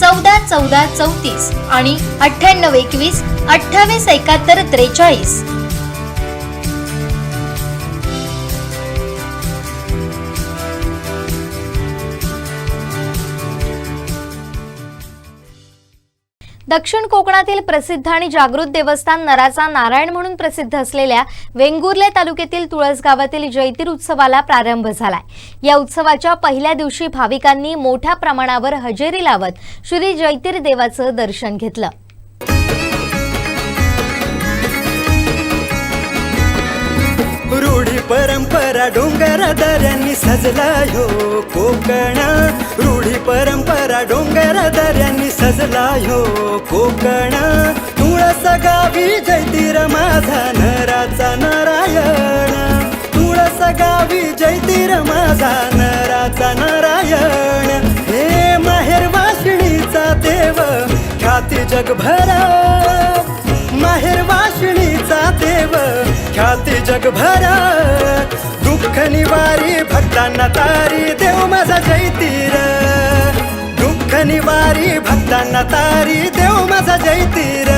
चौदा चौदा चौतीस आणि अठ्ठ्याण्णव एकवीस अठ्ठावीस एकाहत्तर त्रेचाळीस. दक्षिण कोकणातील प्रसिद्ध आणि जागृत देवस्थान नराचा नारायण म्हणून प्रसिद्ध असलेल्या वेंगुर्ले तालुक्यातील तुळस गावातील जैतीर उत्सवाला प्रारंभ झालाय. या उत्सवाच्या पहिल्या दिवशी भाविकांनी मोठ्या प्रमाणावर हजेरी लावत श्री जैतीर देवाचं दर्शन घेतलं. परंपरा डोंगर दऱ्यांनी सजला यो कोकण. रूढी परंपरा डोंगर दऱ्यांनी सजला ह्यो कोकण. तुळस गावी जैतीर माझा नराचा नारायण. तुळस गावी जैतीर माझा नराचा नारायण. हे माहेर वाशिणीचा देव ख्याती जगभरा. जगभर. दुःख निवारी भक्तांना तारी देव माझा जैतीर दुःख निवारी भक्तांना तारी देव माझा जैतीर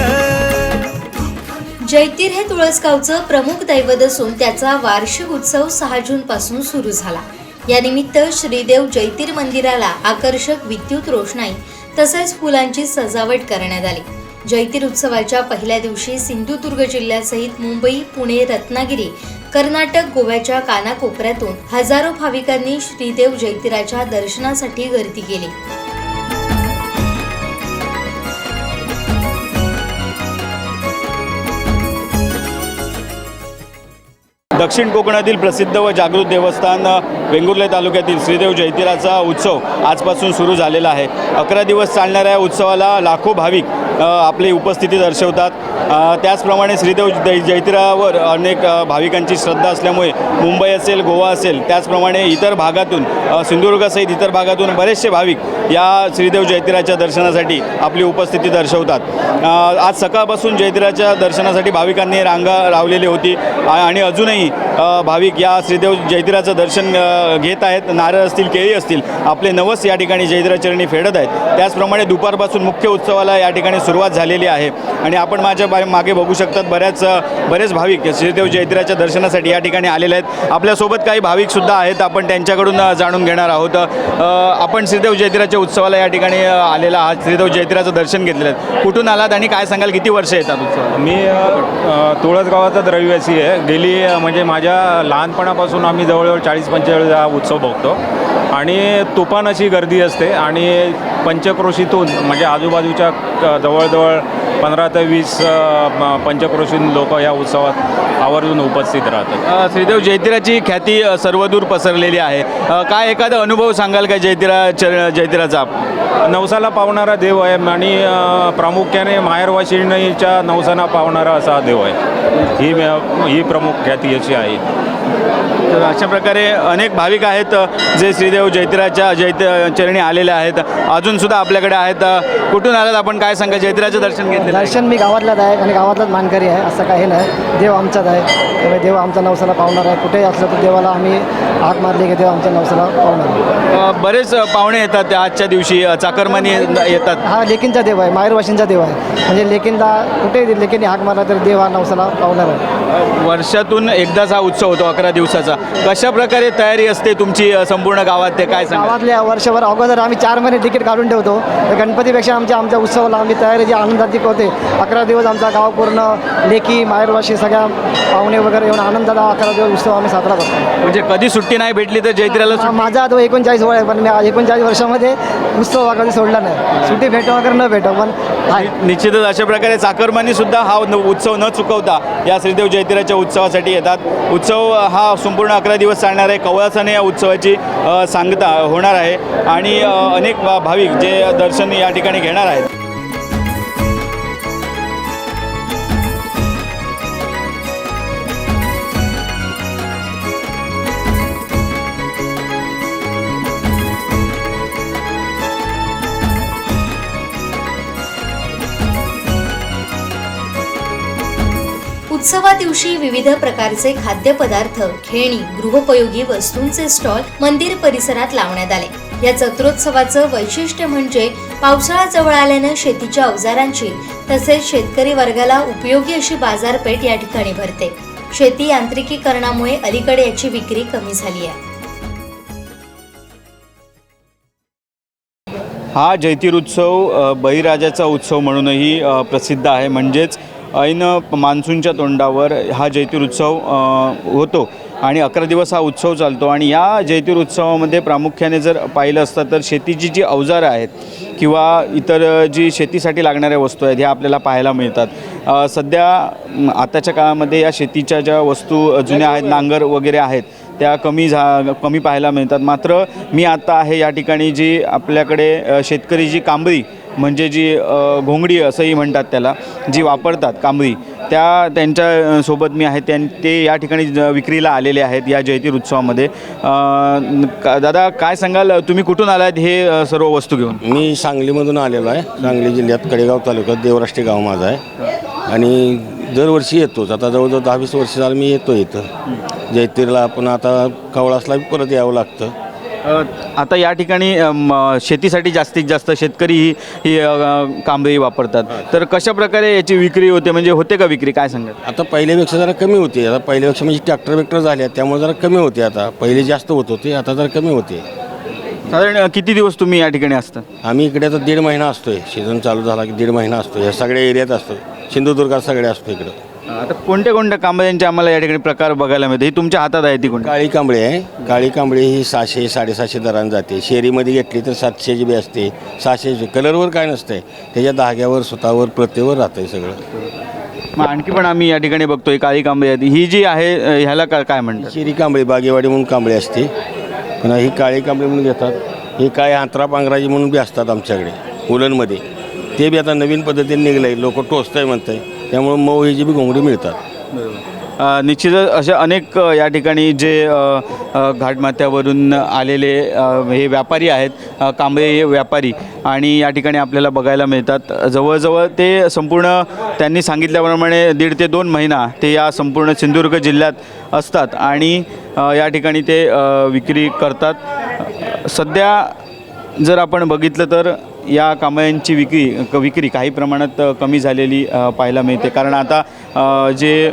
जैतीर हे तुळसगावचं प्रमुख दैवत असून त्याचा वार्षिक उत्सव सहा जून पासून सुरू झाला. या निमित्त श्रीदेव जैतीर मंदिराला आकर्षक विद्युत रोषणाई तसेच फुलांची सजावट करण्यात आली. जैतीर उत्सवाच्या पहिल्या दिवशी सिंधुदुर्ग जिल्ह्यासहित मुंबई पुणे रत्नागिरी कर्नाटक गोव्याच्या कानाकोपऱ्यातून हजारो भाविकांनी श्रीदेव जैतिराच्या दर्शनासाठी गर्दी केली. दक्षिण कोकणातील प्रसिद्ध व जागृत देवस्थान वेंगुर्ले तालुक्यातील श्रीदेव जयतीराचा उत्सव आजपासून सुरू झालेला आहे. अकरा दिवस चालणाऱ्या या उत्सवाला लाखो भाविक आपली उपस्थिती दर्शवतात. त्याचप्रमाणे श्रीदेव जय जैतिरावर अनेक भाविकांची श्रद्धा असल्यामुळे मुंबई असेल गोवा असेल त्याचप्रमाणे इतर भागातून सिंधुदुर्गसहित सिंधुदुर्गासहित इतर भागातून बरेचसे भाविक या श्रीदेव जैतिराच्या दर्शनासाठी आपली उपस्थिती दर्शवतात. आज सकाळपासून जयतीराच्या दर्शनासाठी भाविकांनी रांगा लावलेली होती. आणि अजूनही भाविक या श्रीदेव जयतीराचं दर्शन घेत आहेत. नारळ असतील केळी असतील आपले नवस या ठिकाणी जैतिराचरणी फेडत आहेत. त्याचप्रमाणे दुपारपासून मुख्य उत्सवाला या ठिकाणी सुरुवात झालेली आहे. आणि आपण माझ्या बा- मागे बघू शकतात बऱ्याच बरेच भाविक श्रीदेव जयतीराच्या दर्शनासाठी या ठिकाणी आलेले आहेत. आपल्यासोबत काही भाविकसुद्धा आहेत. आपण त्यांच्याकडून जाणून घेणार आहोत. आपण श्रीदेव जयतीराच्या उत्सवाला या ठिकाणी आलेला आहात. श्रीदेव जयतीराचं दर्शन घेतलेलं आहे. कुठून आलात आणि काय सांगाल? किती वर्ष येतात उत्सव मी अ, रविवासी रहिवासी आहे. गेली म्हणजे माझ्या लहानपणापासून आम्ही जवळजवळ चाळीस पंचेचाळीस हा उत्सव बघतो. आणि तुफान अशी गर्दी असते आणि पंचक्रोशीतून म्हणजे आजूबाजूच्या जवळजवळ पंधरा ते वीस पंचक्रोशीतून लोक या उत्सवात आवर्जून उपस्थित राहतात. श्रीदेव जयतीराची ख्याती सर्वदूर पसरलेली आहे. काय एखादा अनुभव सांगाल का जयतीरा च- जयतीराचा? नवसाला पावणारा देव आहे आणि प्रामुख्याने माहेरवाशिणीच्या नवसाना पावणारा असा देव आहे. ही ही प्रमुख ख्याती अशी आहे. तर अशा प्रकारे अनेक भाविक आहेत जे श्रीदेव जयतीराच्या जैत चरणी आलेले आहेत. अजून सुद्धा आपल्याकडे आहेत. कुठून आलात आपण? काय सांगा? जयतीराचं दर्शन घेतलं दर्शन मी गावातलाच आहे आणि गावातलाच मानकरी आहे. असं काही नाही. देव आमचाच आहे. त्यामुळे देव आमचा नवसाला पावणार आहे. कुठेही असलं तर देवाला आम्ही हाक मारली की देव आमच्या नवसाला पावणार आहे. बरेच पाहुणे येतात त्या आजच्या दिवशी. चाकरमानी येतात. हा लेकींचा देव आहे. माहेरवाशींचा देव आहे. म्हणजे लेकींना कुठेही लेकींनी हाक मारला तर देव हा नवसाला पावणार आहे. वर्षातून एकदाच हा उत्सव होतो. अकरा दिवसाचा. कशा प्रकारे तयारी असते तुमची संपूर्ण गावात? ते काय सांगा गावातल्या वर्षभर अगोदर आम्ही चार महिने तिकीट काढून ठेवतो. तर गणपतीपेक्षा आमच्या आमच्या उत्सवाला आम्ही तयारी जी आनंदाची होते अकरा दिवस आमचा गाव पूर्ण लेकी माहेरवाशी सगळ्या पाहुणे वगैरे येऊन आनंदाला अकरा दिवस उत्सव आम्ही साजरा करतो. म्हणजे कधी सुट्टी नाही भेटली तर जयतीराला सुट्टी- माझा तो एकोणचाळीस वय आहे पण मी एकोणचाळीस वर्षामध्ये उत्सव कधी सोडला नाही. सुट्टी भेटो वगैरे न भेटो पण निश्चितच अशा प्रकारे चाकरमानी सुद्धा हा उत्सव न चुकवता या श्रीदेव जयतीराच्या उत्सवासाठी येतात. उत्सव हा संपूर्ण अकरा दिवस चालणार आहे. कवळासाने या उत्सवाची सांगता होणार आहे. आणि अनेक भा- भाविक जे दर्शन या ठिकाणी घेणार आहेत. उत्सवा दिवशी विविध प्रकारचे खाद्यपदार्थ खेळणी गृहोपयोगी वस्तूंचे स्टॉल मंदिर परिसरात लावण्यात आले. या जत्रोत्सवाचं वैशिष्ट्य म्हणजे पावसाळा जवळ आल्यानं शेतीच्या अवजारांची तसेच शेतकरी वर्गाला उपयोगी अशी बाजारपेठ या ठिकाणी भरते. शेती यांत्रिकीकरणामुळे अलीकडे याची विक्री कमी झाली आहे. हा जैतीर उत्सव बहिराजाचा बळीराजाचा उत्सव म्हणूनही प्रसिद्ध आहे. म्हणजेच ऐन मान्सूनच्या तोंडावर हा जैतीर उत्सव होतो. आणि अकरा दिवस हा उत्सव चालतो. आणि या जैतीर उत्सवामध्ये प्रामुख्याने जर पाहिलं असतं तर शेतीची जी अवजारं आहेत किंवा इतर जी शेतीसाठी लागणाऱ्या वस्तू आहेत ह्या आपल्याला पाहायला मिळतात. सध्या आताच्या काळामध्ये या शेतीच्या ज्या वस्तू जुन्या आहेत नांगर वगैरे आहेत त्या कमी झा कमी पाहायला मिळतात. मात्र मी आता आहे या ठिकाणी जी आपल्याकडे शेतकरी जी कांबळी म्हणजे जी घोंगडी असंही म्हणतात त्याला जी वापरतात कांबळी त्या त्यांच्यासोबत मी आहे त्यां ते या ठिकाणी ज- विक्रीला आलेले आहेत या जयतीर उत्सवामध्ये. का- दादा काय सांगाल तुम्ही कुठून आलात हे सर्व वस्तू घेऊन? मी सांगलीमधून आलेलो आहे. सांगली जिल्ह्यात कडेगाव तालुक्यात देवराष्ट्री गाव माझा आहे. आणि दरवर्षी येतोच. आता जवळजवळ दहा वीस वर्ष झालं मी येतो इथं. जयतीरला आपण आता कवळासला परत यावं लागतं. आता या ठिकाणी शेतीसाठी जास्तीत जास्त शेतकरी ही ही कांबळी वापरतात. तर कशा प्रकारे याची विक्री होते? म्हणजे होते का विक्री? काय सांगाल? आता पहिल्यापेक्षा जरा कमी होते. आता पहिल्यापेक्षा म्हणजे ट्रॅक्टर बिक्टर झाले त्यामुळे जरा कमी होते आता. पहिले जास्त होत होते आता जरा कमी होते. साधारण किती दिवस तुम्ही या ठिकाणी असता? आम्ही इकडे आता दीड महिना असतोय. सीझन चालू झाला की दीड महिना असतो या सगळ्या एरियात असतो सिंधुदुर्गात सगळे असतो इकडं. आता कोणत्या कोणत्या कांबळ्यांचे आम्हाला या ठिकाणी प्रकार बघायला मिळते ही तुमच्या हातात आहे ती कोणती? काळी कांबळी आहे. काळी कांबळी ही सहाशे साडेसहाशे दरानं जाते. शेरीमध्ये घेतली तर सातशेची बी असते. सहाशे कलरवर काय नसतंय. त्याच्या धाग्यावर सुतावर प्रत्येवर राहतंय सगळं. मग आणखी पण आम्ही या ठिकाणी बघतोय काळी कांबळी आहेत. ही जी आहे अ, ह्याला का काय म्हणतात? शेरी कांबळी बागेवाडी म्हणून कांबळी असते. पण ही काळी कांबळी म्हणून घेतात. ही काय आंतरा पांघराजी म्हणून बी असतात आमच्याकडे उलनमध्ये. ते बी आता नवीन पद्धतीने निघलं आहे लोक टोचताय म्हणताय. त्यामुळं मऊ ही जी बी घोंगडी मिळतात. अ, निश्चितच अशा अनेक अ, या ठिकाणी जे अ, अ, घाटमाथ्यावरून आलेले अ, हे व्यापारी आहेत अ, कांबळे हे व्यापारी आणि या ठिकाणी आपल्याला बघायला मिळतात. जवळजवळ ते संपूर्ण त्यांनी सांगितल्याप्रमाणे दीड ते दोन महिना ते या संपूर्ण सिंधुदुर्ग जिल्ह्यात असतात आणि अ, या ठिकाणी ते अ, विक्री करतात. सध्या जर आपण बघितलं तर या कांबळ्यांची विक्री क- विक्री काही प्रमाणात कमी झालेली पाहायला मिळते. कारण आता जे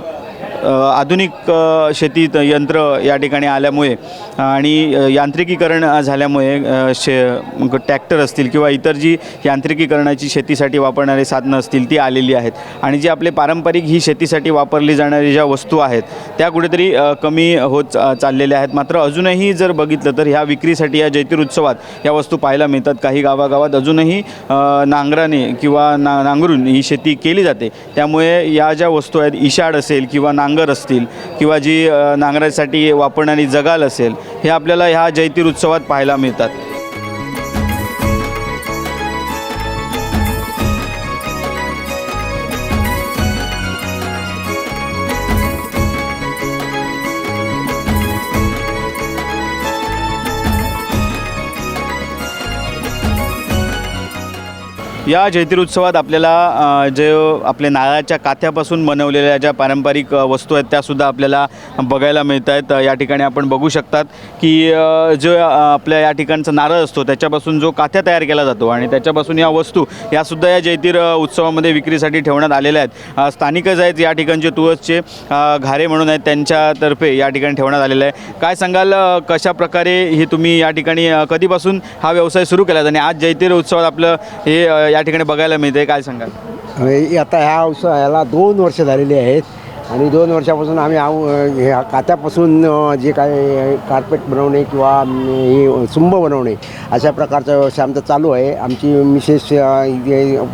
आधुनिक शेती शेतीत यंत्र या ठिकाणी आल्यामुळे आणि यांत्रिकीकरण झाल्यामुळे शे टॅक्टर असतील किंवा इतर जी यांत्रिकीकरणाची शेतीसाठी वापरणारी साधनं असतील ती आलेली आहेत. आणि जी आपले पारंपरिक ही शेतीसाठी वापरली जाणारी ज्या वस्तू आहेत त्या कुठेतरी कमी होत चाललेल्या आहेत. मात्र अजूनही जर बघितलं तर ह्या विक्रीसाठी या जैतीर उत्सवात या वस्तू पाहायला मिळतात. काही गावागावात अजूनही नांगराने किंवा ना नांगरून ही शेती केली जाते. त्यामुळे या ज्या वस्तू आहेत इशाड असेल किंवा नांगर असतील किंवा जी नांगरासाठी वापरणारी जगाल असेल हे आपल्याला ह्या जयतीर उत्सवात पाहायला मिळतात. या जयतीर उत्सवात आपल्याला जे आपल्या नारळाच्या काथ्यापासून बनवलेल्या ज्या पारंपरिक वस्तू आहेत त्यासुद्धा आपल्याला बघायला मिळत आहेत या ठिकाणी आपण बघू शकतात की जो आपल्या या ठिकाणचा नारळ असतो त्याच्यापासून जो काथ्या तयार केला जातो आणि त्याच्यापासून या वस्तू यासुद्धा या जयतीर उत्सवामध्ये विक्रीसाठी ठेवण्यात आलेल्या आहेत. स्थानिकच आहेत या ठिकाणचे तुळसचे घारे म्हणून आहेत त्यांच्यातर्फे या ठिकाणी ठेवण्यात आलेलं आहे. काय सांगाल कशा प्रकारे हे तुम्ही या ठिकाणी कधीपासून हा व्यवसाय सुरू केला आणि आज जयतीर उत्सवात आपलं हे या ठिकाणी बघायला मिळते. काय सांगाल? हे आता ह्या उत्सवाला दोन वर्ष झालेली आहेत. आणि दोन वर्षापासून आम्ही हा ह्या कात्यापासून जे काय कार्पेट बनवणे किंवा हे सुंब बनवणे अशा प्रकारचा व्यवसाय आमचा चालू आहे. आमची मिसेस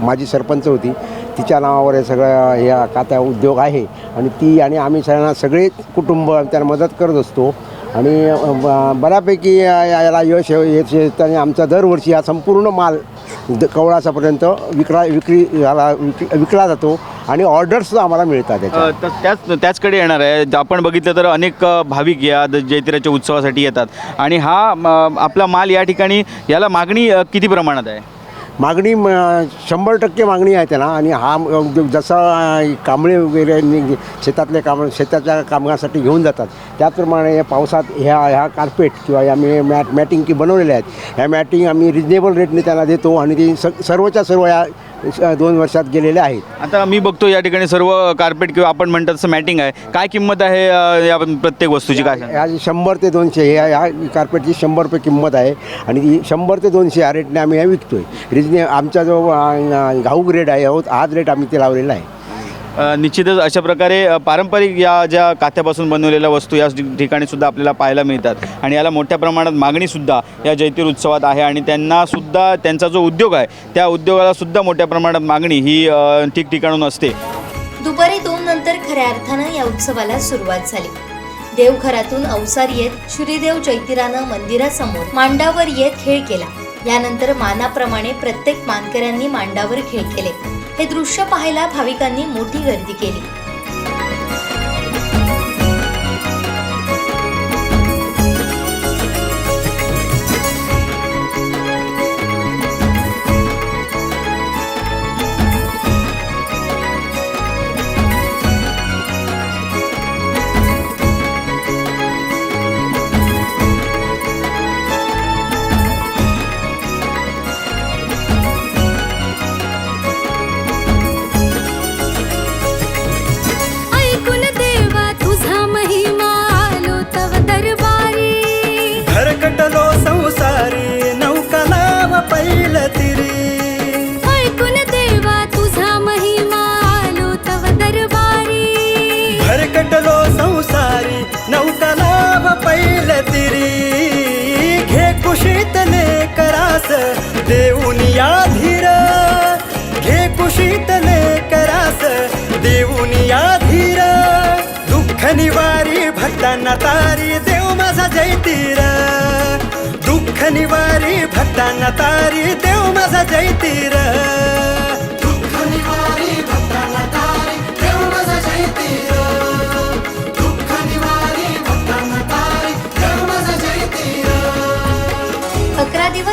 माझी सरपंच होती तिच्या नावावर हे सगळं ह्या कात्या उद्योग आहे. आणि ती आणि आम्ही सगळ्यांना सगळे कुटुंब त्यांना मदत करत असतो. आणि बऱ्यापैकी या- याला यश येत आणि आमचा दरवर्षी हा संपूर्ण माल द- कवळासापर्यंत विक्रा विक्री झाला विक विकला जातो आणि ऑर्डर्ससुद्धा आम्हाला मिळतात त्याच्या अ, तर त्याच त्याचकडे येणार आहे. आपण बघितलं तर अनेक अ, भाविक या द- जैतिराच्या उत्सवासाठी येतात. आणि हा म, आपला माल या ठिकाणी याला मागणी अ, किती प्रमाणात आहे? मागणी म शंभर टक्के मागणी आहे त्याला. आणि हा उद्योग जसा कांबळे वगैरे शेतातले काम शेताच्या कामासाठी घेऊन जातात. त्याचप्रमाणे या पावसात ह्या ह्या कार्पेट किंवा या मी मॅट मॅटिंग की बनवलेल्या आहेत. ह्या मॅटिंग आम्ही रिजनेबल रेटने त्याला देतो आणि ती स सर्वच्या सर्व या दोन वर्षात गेलेल्या आहेत. आता मी बघतो या ठिकाणी सर्व कार्पेट किंवा आपण म्हणतात तसं मॅटिंग आहे. काय किंमत आहे या प्रत्येक वस्तूची काय? ह्या शंभर ते दोनशे ह्या ह्या कार्पेटची शंभर रुपये किंमत आहे. आणि ती शंभर ते दोनशे या रेटने आम्ही ह्या विकतो आहे रिजने आमचा जो घाऊक रेट आहे हो, हाच रेट आम्ही ते लावलेला आहे. निश्चितच अशा प्रकारे पारंपरिक या ज्या काथ्यापासून बनवलेल्या वस्तू या ठिक- ठिकाणी सुद्धा आपल्याला पाहायला मिळतात. आणि याला मोठ्या प्रमाणात मागणीसुद्धा या जैतीर उत्सवात आहे. आणि त्यांना सुद्धा त्यांचा जो उद्योग आहे त्या उद्योगाला सुद्धा मोठ्या प्रमाणात मागणी ही ठिकठिकाणून असते. दुपारी दोन नंतर खऱ्या अर्थानं या उत्सवाला सुरुवात झाली. देवघरातून अवसार येत श्रीदेव जैतिरानं मंदिरासमोर मांडावर येत खेळ केला. यानंतर मानाप्रमाणे प्रत्येक मानकऱ्यांनी मांडावर खेळ केले. हे दृश्य पाहायला भाविकांनी मोठी गर्दी केली. कुशीतले करास देऊनिया धीर. घे कुशीतले करास देऊनिया धीर. दुःख निवारी भक्तांना तारी देव माझा जयतीर दुःख निवारी भक्तांना तारी देव माझा जयतीर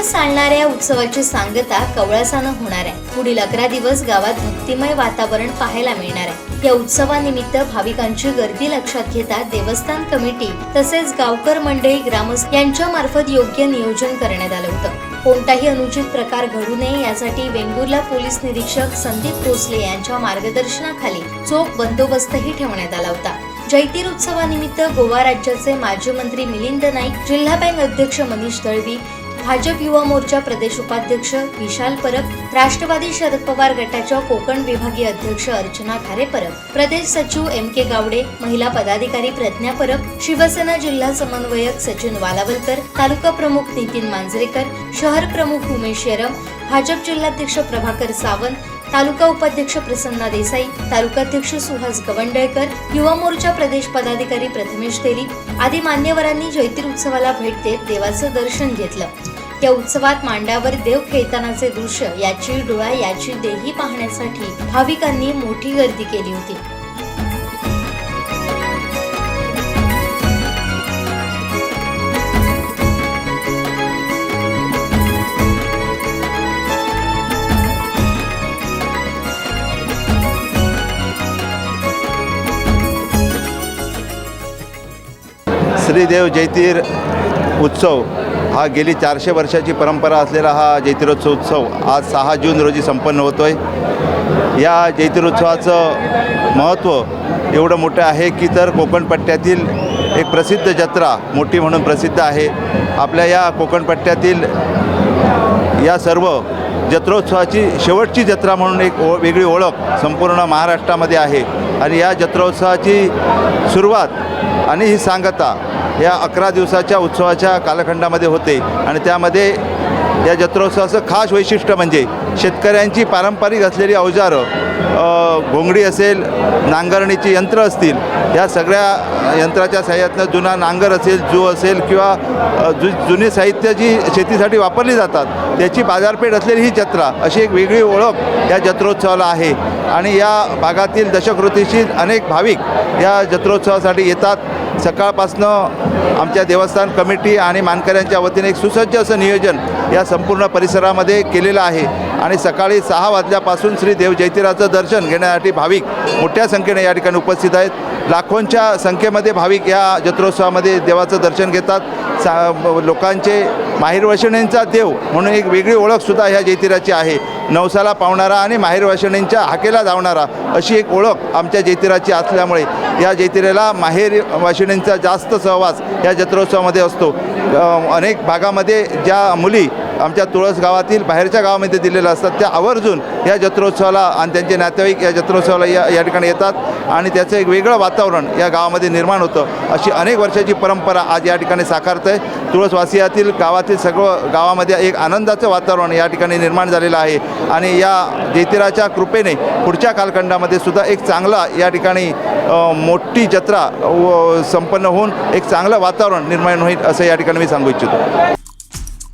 दिवस चालणाऱ्या उत्सवाची सांगता कवळासानं होणार आहे. पुढील अकरा दिवस गावात भक्तिमय वातावरण पाहायला मिळणार आहे. या उत्सवानिमित्त भाविकांची गर्दी लक्षात घेता देवस्थान कमिटी तसेच गावकर मंडळी ग्रामस्थ यांच्या मार्फत योग्य नियोजन करण्यात आलं होतं. कोणताही अनुचित प्रकार घडू नये यासाठी वेंगुर्ला पोलीस निरीक्षक संदीप भोसले यांच्या मार्गदर्शनाखाली चोख बंदोबस्तही ठेवण्यात आला होता. जैतीर उत्सवानिमित्त गोवा राज्याचे माजी मंत्री मिलिंद नाईक जिल्हा बँक अध्यक्ष मनीष दळवी भाजप युवा मोर्चा प्रदेश उपाध्यक्ष विशाल परब राष्ट्रवादी शरद पवार गटाच्या कोकण विभागीय अध्यक्ष अर्चना खारे परब प्रदेश सचिव एम के गावडे महिला पदाधिकारी प्रज्ञा परब शिवसेना जिल्हा समन्वयक सचिन वालावलकर तालुका प्रमुख नितीन मांजरेकर शहर प्रमुख उमेश येरम भाजप जिल्हाध्यक्ष प्रभाकर सावंत तालुका उपाध्यक्ष प्रसन्ना देसाई तालुकाध्यक्ष सुहास गवंडळकर युवा मोर्चा प्रदेश पदाधिकारी प्रथमेश तेली आदी मान्यवरांनी जैतीर उत्सवाला भेट देत देवाचं दर्शन घेतलं. या उत्सवात मांडावर देव खेळतानाचे दृश्य याची डोळा याची देही पाहण्यासाठी भाविकांनी मोठी गर्दी केली होती. श्रीदेव जैतीर उत्सव हा गेली चारशे वर्षाची परंपरा असलेला हा जैतिरोत्सव उत्सव आज सहा जून रोजी संपन्न होतो आहे या जैतिरोत्सवाचं महत्त्व एवढं मोठं आहे की तर कोकणपट्ट्यातील एक प्रसिद्ध जत्रा मोठी म्हणून प्रसिद्ध आहे. आपल्या या कोकणपट्ट्यातील या सर्व जत्रोत्सवाची शेवटची जत्रा म्हणून एक ओ वेगळी ओळख संपूर्ण महाराष्ट्रामध्ये आहे. आणि या जत्रोत्सवाची सुरुवात आणि ही सांगता या अकरा दिवसाच्या उत्सवाच्या कालखंडामध्ये होते. आणि त्यामध्ये या जत्रोत्सवाचं खास वैशिष्ट्य म्हणजे शेतकऱ्यांची पारंपरिक असलेली अवजारं घोंगडी असेल नांगरणीची यंत्र असतील या सगळ्या यंत्राच्या साह्यातनं जुना नांगर असेल जू असेल किंवा जु जुनी साहित्य जी शेतीसाठी वापरली जातात त्याची बाजारपेठ असलेली ही जत्रा अशी एक वेगळी ओळख या जत्रोत्सवाला आहे. आणि या भागातील दशकृतीशी अनेक भाविक या जत्रोत्सवासाठी येतात. सकाळपासनं आमच्या देवस्थान कमिटी आणि मानकऱ्यांच्या वतीने एक सुसज्ज असं नियोजन या संपूर्ण परिसरामध्ये केलेलं आहे. आणि सकाळी सहा वाजल्यापासून श्री देव जयतीराचं दर्शन घेण्यासाठी भाविक मोठ्या संख्येने या ठिकाणी उपस्थित आहेत. लाखोंच्या संख्येमध्ये भाविक या जत्रोत्सवामध्ये देवाचं दर्शन घेतात. सा लोकांचे माहेरवाशिणींचा देव म्हणून एक वेगळी ओळखसुद्धा ह्या जयतीराची आहे. नवसाला पावणारा आणि माहेरवाशिणींच्या हाकेला धावणारा अशी एक ओळख आमच्या जयतीराची असल्यामुळे या जयतिरेला माहेर वाशिणींचा जास्त सहवास या जत्रोत्सवामध्ये असतो. अनेक भागामध्ये ज्या मुली आमच्या तुळस गावातील बाहेरच्या गावामध्ये दिलेल्या असतात. त्या आवर्जून या जत्रोत्सवाला आणि त्यांचे नातेवाईक या जत्रोत्सवाला या या ठिकाणी येतात आणि त्याचं एक वेगळं वातावरण या गावामध्ये निर्माण होतं. अशी अनेक वर्षाची परंपरा आज या ठिकाणी साकारत आहे तुळसवासियातील गावातील सगळं गावामध्ये एक आनंदाचं वातावरण या ठिकाणी निर्माण झालेलं आहे. आणि या जेतिराच्या कृपेने पुढच्या कालखंडामध्ये सुद्धा एक चांगला या ठिकाणी मोठी जत्रा व संपन्न होऊन एक चांगलं वातावरण निर्माण होईल असं या ठिकाणी मी सांगू इच्छितो.